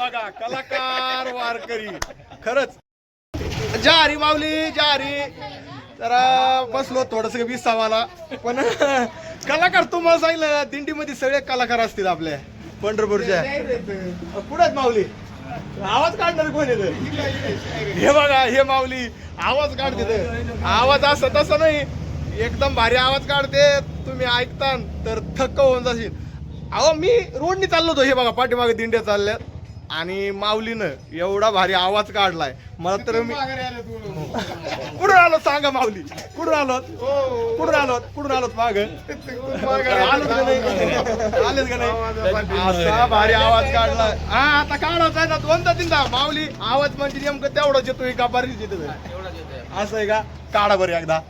बघा कलाकार वारकरी. खरंच. जारी माऊली जारी. जरा बसलो थोडस विसावाला पण कलाकार तुम्हाला सांगितलं दिंडीमध्ये सगळे कलाकार असतील आपल्या. पंढरपूरच्या. कुठे माऊली? आवाज काढणार कोण येतं हे बघा हे माऊली. आवाज काढते आवाज असं तसं नाही. एकदम भारी आवाज काढते. तुम्ही ऐकता तर थक्क होऊन जाशील. अहो मी रोडनी चाललो होतो. हे बघा पाठीमागे दिंड्या चालल्यात. आणि माऊलीनं एवढा भारी आवाज काढलाय. मला तर मी कुठून आलो सांगा माऊली? कुठून आलोत? कुठून आलोत? कुठून आलोत माग? आलोत का नाही? का नाही? असा भारी आवाज काढला हा आता काढायचा आहे ना. दोनदा तीनदा. माऊली आवाज म्हणजे नेमकं तेवढाच येतो का बरीच येतो असं आहे का? काढा बरं एकदा.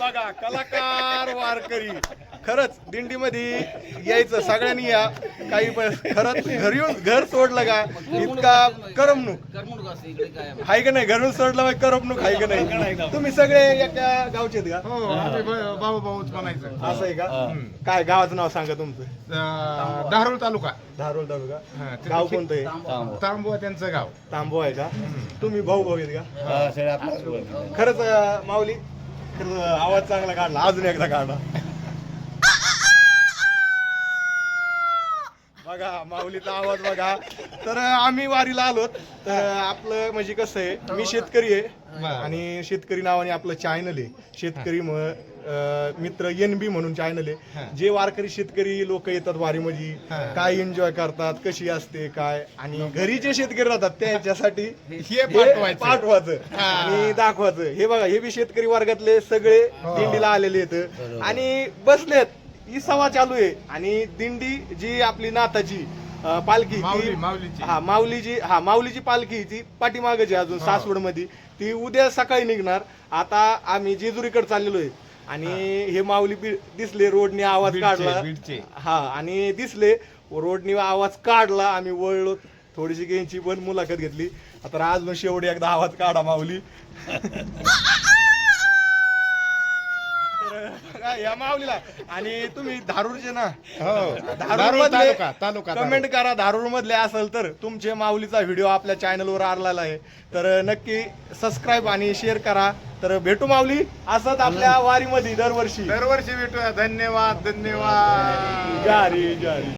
बघा कलाकार वारकरी. खरंच दिंडीमध्ये यायचं सगळ्यांनी या. काही पण खरंच घरी येऊन घर सोडलं का इतका करमणूक. हाय का नाही? घरून सोडलं मग करमणूक हाय का नाही? तुम्ही सगळे एका गावचे आहेत का? हो भाऊच म्हणायचं. असं आहे का? काय गावाचं नाव सांगा तुमचं? धारोळ तालुका. धारोल तालुका. गाव कोणतं आहे? तांबुआ. त्यांचं गाव. तांबो आहे का? तुम्ही भाऊ भाऊ आहेत का? खरंच माऊली खरंच आवाज चांगला काढला. अजून एकदा काढला बघा माऊलीचा आवाज बघा. तर आम्ही वारीला आलो. तर आपलं म्हणजे कसं आहे मी शेतकरी आहे. आणि शेतकरी नावाने आपलं चॅनल आहे. शेतकरी अं, मित्र एन बी म्हणून चॅनल. आहे. जे वारकरी शेतकरी लोक येतात वारीमध्ये. काय एन्जॉय करतात कशी असते काय? आणि घरी जे शेतकरी राहतात त्यांच्यासाठी हे पाठवायचं. पाठवायचं. हा. आणि दाखवायचं. हे बघा हे बी शेतकरी वर्गातले सगळे हो. दिंडीला आलेले आहेत. आणि बसलेत. ही सभा चालू आहे. आणि दिंडी जी आपली नाथाची अं, पालखी माऊली- माऊलीची. हा माऊलीची हा माऊलीची पालखी ती पाठीमागची अजून सासवडमध्ये ती उद्या सकाळी निघणार. आता आम्ही जेजुरीकडे चाललेलो आहे. आणि हे. माऊली बी- दिसले रोडने आवाज बीडचे, काढला. बीडचे. हा आणि दिसले रोडने आवाज काढला. आम्ही वळलो थोडीशी घ्यायची पण मुलाखत घेतली. आता अजून शेवटी एकदा आवाज काढा माऊली. या माऊलीला. आणि तुम्ही धारूरचे ना. हो. धारूर तालुका तालुका कमेंट करा धारूर मधले असेल तर तुमचे माऊलीचा व्हिडिओ आपल्या चॅनलवर आलेला आहे. तर नक्की सबस्क्राईब आणि शेअर करा. तर भेटू माऊली. असंच आपल्या वारीमध्ये दरवर्षी. दरवर्षी भेटूया. धन्यवाद धन्यवाद. जारी जारी.